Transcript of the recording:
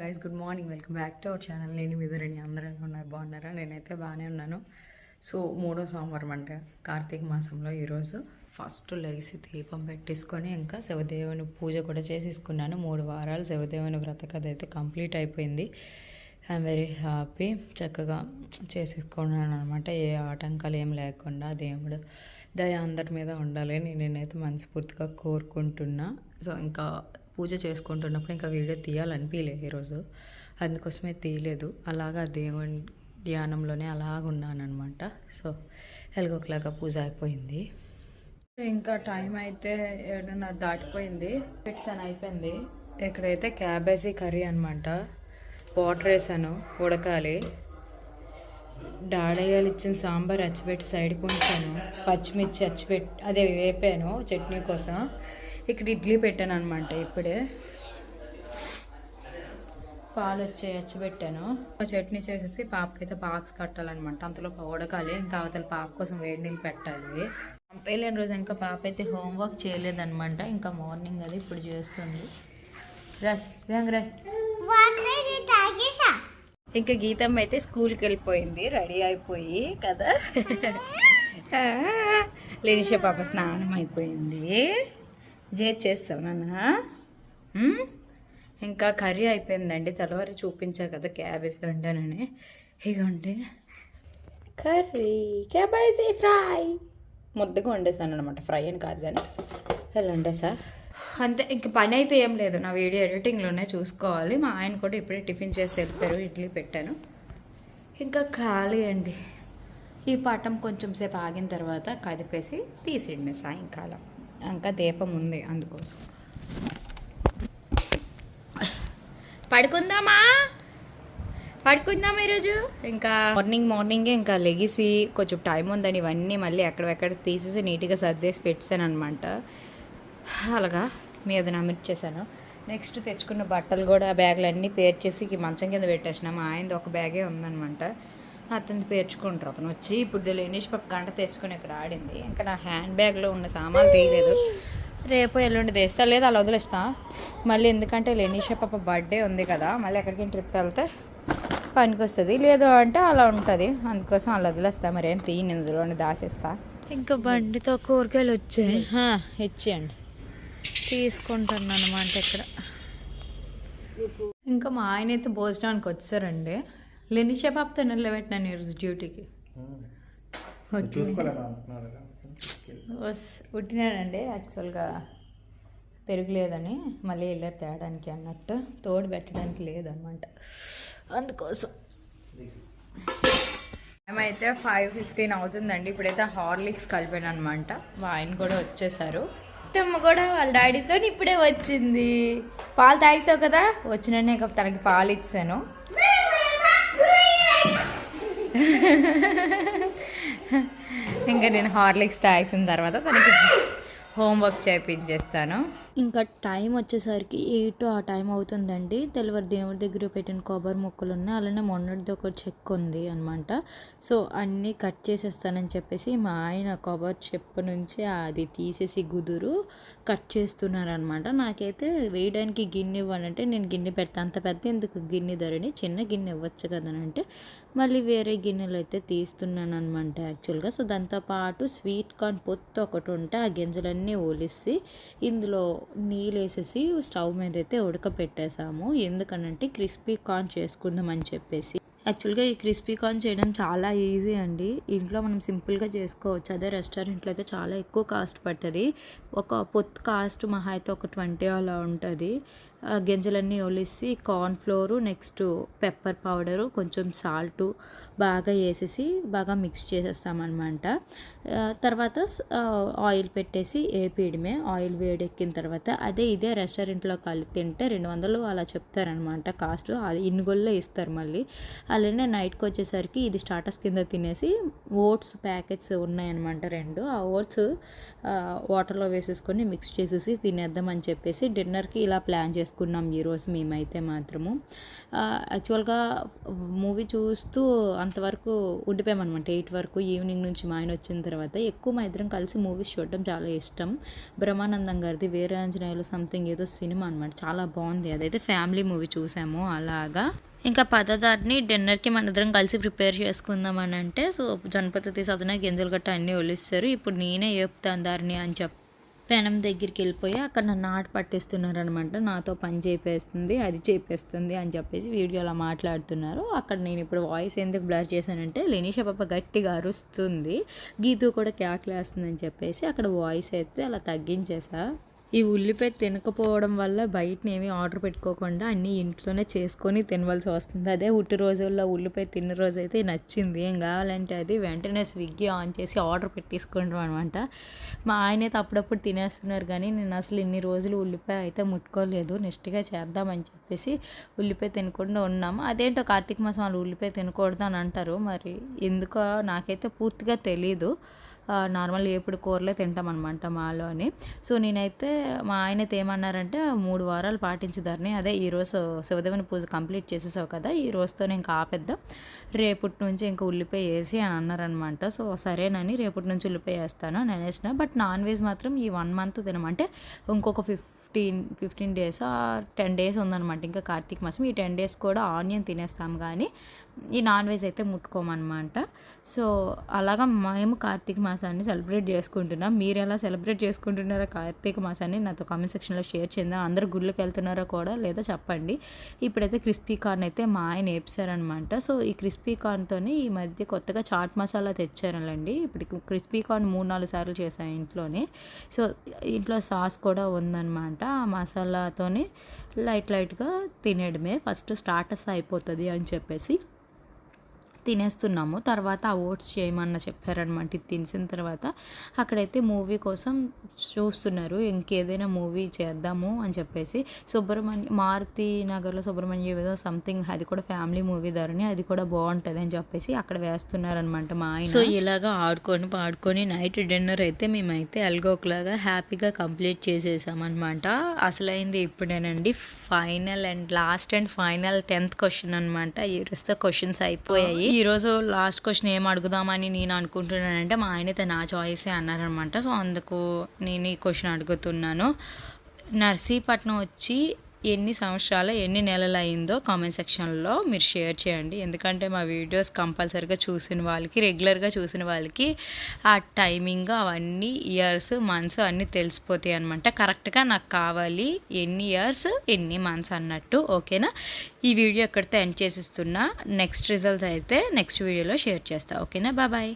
Guys good morning welcome back to our channel నేను మీదరని అందరూ ఉన్నారు? బాగున్నారా? నేనైతే బాగానే ఉన్నాను. సో మూడో సోమవారం అంటే కార్తీక మాసంలో ఈరోజు ఫస్ట్ లేచి దీపం పెట్టేసుకొని ఇంకా శివదేవుని పూజ కూడా చేసేసుకున్నాను. మూడు వారాలు శివదేవుని వ్రత కథ అయితే కంప్లీట్ అయిపోయింది. ఐఎమ్ వెరీ హ్యాపీ చక్కగా చేసేసుకున్నాను అనమాట ఏ ఆటంకాలు ఏం లేకుండా దేవుడు దయ అందరి మీద ఉండాలని నేనైతే మనస్ఫూర్తిగా కోరుకుంటున్నా. సో ఇంకా పూజ చేసుకుంటున్నప్పుడు ఇంకా వీడియో తీయాలనిపించలే ఈరోజు అందుకోసమే తీయలేదు. అలాగా దేవుని ధ్యానంలోనే అలాగున్నానమాట ఉన్నాను అనమాట సో ఎలాగోలాగా పూజ అయిపోయింది. ఇంకా టైం అయితే ఏడున్నర దాటిపోయింది. ఫిట్స్ అని అయిపోయింది. ఇక్కడైతే క్యాబేజీ కర్రీ అనమాట వాటర్ వేసాను ఉడకాలి డాడయ్యలు ఇచ్చిన సాంబార్ అచ్చిపెట్టి సైడ్కి ఉంచాను. పచ్చిమిర్చి అచ్చిపెట్టి అదే వేపాను చట్నీ కోసం. ఇక్కడ ఇడ్లీ పెట్టాను అనమాట ఇప్పుడే. పాలు వచ్చి అచ్చిపెట్టాను చట్నీ చేసేసి పాపకైతే బాక్స్ కట్టాలన్నమాట. అంతలో ఉడకాలి. ఇంకా అవతల పాప కోసం వేడింగ్ పెట్టాలి. పంపేయలేని రోజు ఇంకా పాప అయితే హోంవర్క్ చేయలేదన్నమాట. ఇంకా మార్నింగ్ అది ఇప్పుడు చేస్తుంది. రస్ వ్యాంగ్రా ఇంకా గీతమ్మ అయితే స్కూల్కి వెళ్ళిపోయింది. రెడీ అయిపోయి కదా. లేనిష పాప స్నానం అయిపోయింది. జే చేస్తావు నాన్న? ఇంకా కర్రీ అయిపోయిందండి. తెల్లవారి చూపించా కదా క్యాబేజ్ వండానని. ఇగోండి కర్రీ క్యాబేజీ ఫ్రై. ముద్దగా వండేసాను అనమాట ఫ్రై అని కాదు కానీ. ఎలా వండేసా? అంతే ఇంక పని అయితే ఏం లేదు. నా వీడియో ఎడిటింగ్లోనే చూసుకోవాలి. మా ఆయన కూడా ఇప్పుడే టిఫిన్ చేసి వెళ్ళిపోయారు. ఇడ్లీ పెట్టాను. ఇంకా ఖాళీ అండి. ఈ పాఠం కొంచెం సేపు ఆగిన తర్వాత కదిపేసి తీసేయండి సాయంకాలం. ఇంకా దీపం ఉంది అందుకోసం. పడుకుందామా? పడుకుందాం ఈరోజు? ఇంకా మార్నింగ్ మార్నింగే ఇంకా లెగిసి కొంచెం టైం ఉందని ఇవన్నీ మళ్ళీ ఎక్కడెక్కడ తీసేసి నీట్గా సర్దేసి పెట్టాను అనమాట అలాగా మీద నమిర్చేసాను నెక్స్ట్ తెచ్చుకున్న బట్టలు కూడా బ్యాగులు అన్నీ పేర్చేసి మంచం కింద పెట్టేసిన మా ఆయనది ఒక బ్యాగే ఉందనమాట అతను పేర్చుకుంటారు. అతను వచ్చి ఇప్పుడు లేనిష్ పప్పు గంట తెచ్చుకొని ఇక్కడ ఆడింది. ఇంకా నా హ్యాండ్ బ్యాగ్లో ఉన్న సామాన్లు తీయలేదు. రేపు ఎల్లుండి తెస్తా. లేదు అలా వదిలేస్తా. మళ్ళీ ఎందుకంటే లెనీషా పాప బర్త్డే ఉంది కదా మళ్ళీ ఎక్కడికి ట్రిప్ వెళ్తే పనికి వస్తుంది లేదు అంటే అలా ఉంటుంది. అందుకోసం అలా వదిలేస్తా. మరి ఏం తీయని ఇందులోనే దాసేస్తా. ఇంకా బండితో కూరగాయలు వచ్చాయి. ఇచ్చేయండి. తీసుకుంటాను అనమాట ఇక్కడ. ఇంకా మా ఆయన అయితే భోజనానికి వచ్చారండి. లెనిషా పాపతో నిలబెట్టినాను ఈరోజు డ్యూటీకి. వస్ ఉట్టినాడండి యాక్చువల్గా పెరుగు లేదని మళ్ళీ వెళ్ళారు తేడానికి అన్నట్టు తోడు పెట్టడానికి లేదనమాట. అందుకోసం. మేమైతే ఫైవ్ ఫిఫ్టీన్ అవుతుందండి ఇప్పుడైతే హార్లిక్స్ కలిపాను అనమాట మా ఆయన కూడా వచ్చేసారు. అమ్మ కూడా వాళ్ళ డాడీతో ఇప్పుడే వచ్చింది. పాలు తాగేసావు కదా? వచ్చిననే తనకి పాలు ఇచ్చాను. ఇంకా నేను హార్లిక్స్ తాగేసిన తర్వాత తనకి హోంవర్క్ చేయించేస్తాను ఇంకా టైం వచ్చేసరికి ఎయిట్ ఆ టైం అవుతుందండి. తెల్లవారు దేవుడి దగ్గర పెట్టిన కొబ్బరి మొక్కలు ఉన్నాయి అలానే మొన్నటిది ఒక చెక్ ఉంది అనమాట సో అన్నీ కట్ చేసేస్తానని చెప్పేసి మా ఆయన కొబ్బరి చెప్పు నుంచి అది తీసేసి గుదురు కట్ చేస్తున్నారనమాట నాకైతే వేయడానికి గిన్నె ఇవ్వనంటే నేను గిన్నె పెడతా. అంత పెద్ద ఎందుకు గిన్నె ధరని? చిన్న గిన్నె ఇవ్వచ్చు కదనంటే మళ్ళీ వేరే గిన్నెలు అయితే తీస్తున్నాను అనమాట యాక్చువల్గా. సో దాంతోపాటు స్వీట్ కార్న్ పొత్తు ఒకటి ఉంటే ఆ గింజలన్నీ ఒలిసి ఇందులో నీళ్ళు వేసేసి స్టవ్ మీద అయితే ఉడకపెట్టేసాము. ఎందుకనంటే క్రిస్పీ కార్న్ చేసుకుందాం అని చెప్పేసి. యాక్చువల్గా ఈ క్రిస్పీ కార్న్ చేయడం చాలా ఈజీ అండి. ఇంట్లో మనం సింపుల్గా చేసుకోవచ్చు. అదే రెస్టారెంట్లో అయితే చాలా ఎక్కువ కాస్ట్ పడుతుంది. ఒక పొత్తు కాస్ట్ మహా అయితే ఒక ట్వంటీ అలా ఉంటుంది. గింజలన్నీ ఒలిసి corn flour next pepper powder కొంచెం సాల్టు బాగా వేసేసి బాగా మిక్స్ చేసేస్తామన్నమాట. తర్వాత ఆయిల్ పెట్టేసి వేపేయడమే ఆయిల్ వేడెక్కిన తర్వాత అదే ఇదే రెస్టారెంట్లో కలిపి తింటే రెండు వందలు అలా చెప్తారనమాట కాస్ట్ అది ఇన్గొల్లో ఇస్తారు మళ్ళీ. అలానే నైట్కి వచ్చేసరికి ఇది స్టార్టర్స్ కింద తినేసి ఓట్స్ ప్యాకెట్స్ ఉన్నాయన్నమాట రెండు. ఆ ఓట్స్ వాటర్లో వేసేసుకొని మిక్స్ చేసేసి తినేద్దామని చెప్పేసి డిన్నర్కి ఇలా ప్లాన్ చేసుకున్నాం చేసుకున్నాం ఈరోజు మేమైతే మాత్రము. యాక్చువల్గా మూవీ చూస్తూ అంతవరకు ఉండిపోయామన్నమాట. ఎయిట్ వరకు ఈవినింగ్ నుంచి మా ఆయన వచ్చిన తర్వాత ఎక్కువ మా ఇద్దరం కలిసి మూవీస్ చూడడం చాలా ఇష్టం. బ్రహ్మానందం గారిది వేరే ఆంజనేయులు సంథింగ్ ఏదో సినిమా అనమాట చాలా బాగుంది. అదైతే ఫ్యామిలీ మూవీ చూసాము అలాగా. ఇంకా పదదారిని డిన్నర్కి మన ఇద్దరం కలిసి ప్రిపేర్ చేసుకుందాం అని అంటే సో జనపతి సదన గింజలు గట్ట అన్నీ ఒలిస్తారు. ఇప్పుడు నేనే చెప్తాను దారిని అని చెప్పి పెనం దగ్గరికి వెళ్ళిపోయి అక్కడ నన్ను ఆట పట్టిస్తున్నారు అనమాట నాతో పని చేపేస్తుంది అది చేపేస్తుంది అని చెప్పేసి వీడియోలో మాట్లాడుతున్నారు. అక్కడ నేను ఇప్పుడు వాయిస్ ఎందుకు బ్లర్ చేశానంటే లెనీషా పాప గట్టిగా అరుస్తుంది గీతూ కూడా క్యాక్లేస్తుందని చెప్పేసి అక్కడ వాయిస్ అయితే అలా తగ్గించేసా. ఈ ఉల్లిపాయ తినకపోవడం వల్ల బయటని ఏమీ ఆర్డర్ పెట్టుకోకుండా అన్నీ ఇంట్లోనే చేసుకొని తినవలసి వస్తుంది. అదే ఉట్టి రోజుల్లో ఉల్లిపాయ తిన్న రోజు అయితే నచ్చింది. ఏం కావాలంటే అది వెంటనే స్విగ్గీ ఆన్ చేసి ఆర్డర్ పెట్టేసుకుంటాం అనమాట మా ఆయన అయితే అప్పుడప్పుడు తినేస్తున్నారు కానీ నేను అసలు ఇన్ని రోజులు ఉల్లిపాయ అయితే ముట్టుకోలేదు. నెక్స్ట్గా చేద్దామని చెప్పేసి ఉల్లిపాయ తినకుండా ఉన్నాము. అదేంటో కార్తీక మాసం వాళ్ళు ఉల్లిపాయ తినకూడదు అని అంటారు. మరి ఎందుకో నాకైతే పూర్తిగా తెలీదు. నార్మల్ ఎప్పుడు కూరలే తింటామన్నమాట మాలోని సో నేనైతే మా ఆయన అయితే ఏమన్నారంటే మూడు వారాలు పాటించదారని అదే ఈరోజు శివదేవుని పూజ కంప్లీట్ చేసేసావు కదా ఈ రోజుతో ఇంకా ఆపేద్దాం. రేపటి నుంచి ఇంకా ఉల్లిపాయ వేసి అని అన్నారనమాట సో సరేనని రేపటి నుంచి ఉల్లిపాయ వేస్తాను నేను వేసిన బట్ నాన్ వెజ్ మాత్రం ఈ వన్ మంత్ తినమంటే ఇంకొక ఫిఫ్ fifteen fifteen days ten days ఉందన్నమాట. ఇంకా కార్తీక మాసం. ఈ టెన్ డేస్ కూడా ఆనియన్ తినేస్తాం కానీ ఈ నాన్ వెజ్ అయితే ముట్టుకోమన్నమాట. సో అలాగా మేము కార్తీక మాసాన్ని సెలబ్రేట్ చేసుకుంటున్నాం. మీరు ఎలా సెలబ్రేట్ చేసుకుంటున్నారో కార్తీక మాసాన్ని నాతో కామెంట్ సెక్షన్లో షేర్ చేద్దాం. అందరూ గుళ్ళకి వెళ్తున్నారో కూడా లేదా చెప్పండి. ఇప్పుడైతే క్రిస్పీ కార్న్ అయితే మా ఆయన వేపుసారనమాట సో ఈ క్రిస్పీ కార్న్తో ఈ మధ్య కొత్తగా చాట్ మసాలా తెచ్చారండి ఇప్పుడు క్రిస్పీ కార్న్ మూడు నాలుగు సార్లు చేశాను ఇంట్లోనే. సో ఇంట్లో సాస్ కూడా ఉందన్నమాట. ఆ మసాలాతోని లైట్ లైట్గా తినేయడమే. ఫస్ట్ స్టార్టర్స్ అయిపోతుంది అని చెప్పేసి. తినేస్తున్నాము. తర్వాత ఆ ఓట్స్ చేయమన్న చెప్పారనమాట ఇది తినేసిన తర్వాత అక్కడైతే మూవీ కోసం చూస్తున్నారు. ఇంకేదైనా మూవీ చేద్దాము అని చెప్పేసి సుబ్రహ్మణ్య మారుతి నగర్లో సుబ్రహ్మణ్య ఏదో సంథింగ్ అది కూడా ఫ్యామిలీ మూవీ ధరని అది కూడా బాగుంటుంది అని చెప్పేసి అక్కడ వేస్తున్నారనమాట మా ఆయన. సో ఇలాగా ఆడుకొని పాడుకొని నైట్ డిన్నర్ అయితే మేమైతే ఎల్గోక్లాగా హ్యాపీగా కంప్లీట్ చేసేసామన్నమాట. అసలైంది ఇప్పుడేనండి. Final and last and final tenth question అనమాట ఈ క్వశ్చన్స్ అయిపోయాయి. ఈరోజు లాస్ట్ క్వశ్చన్ ఏం అడుగుదామని నేను అనుకుంటున్నానంటే మా ఆయన నా చాయిసే అన్నారనమాట. సో అందుకు నేను ఈ క్వశ్చన్ అడుగుతున్నాను. నర్సీపట్నం వచ్చి ఎన్ని సంవత్సరాలు ఎన్ని నెలలు అయిందో కామెంట్ సెక్షన్లో మీరు షేర్ చేయండి. ఎందుకంటే మా వీడియోస్ కంపల్సరీగా చూసిన వాళ్ళకి రెగ్యులర్గా చూసిన వాళ్ళకి ఆ టైమింగ్ అవన్నీ ఇయర్స్ మంత్స్ అన్నీ తెలిసిపోతాయి అనమాట కరెక్ట్గా నాకు కావాలి ఎన్ని ఇయర్స్ ఎన్ని మంత్స్ అన్నట్టు. ఓకేనా ఈ వీడియో ఎక్కడితో ఎండ్ చేసిస్తున్నా? నెక్స్ట్ రిజల్ట్స్ అయితే నెక్స్ట్ వీడియోలో షేర్ చేస్తా. ఓకేనా బాబాయ్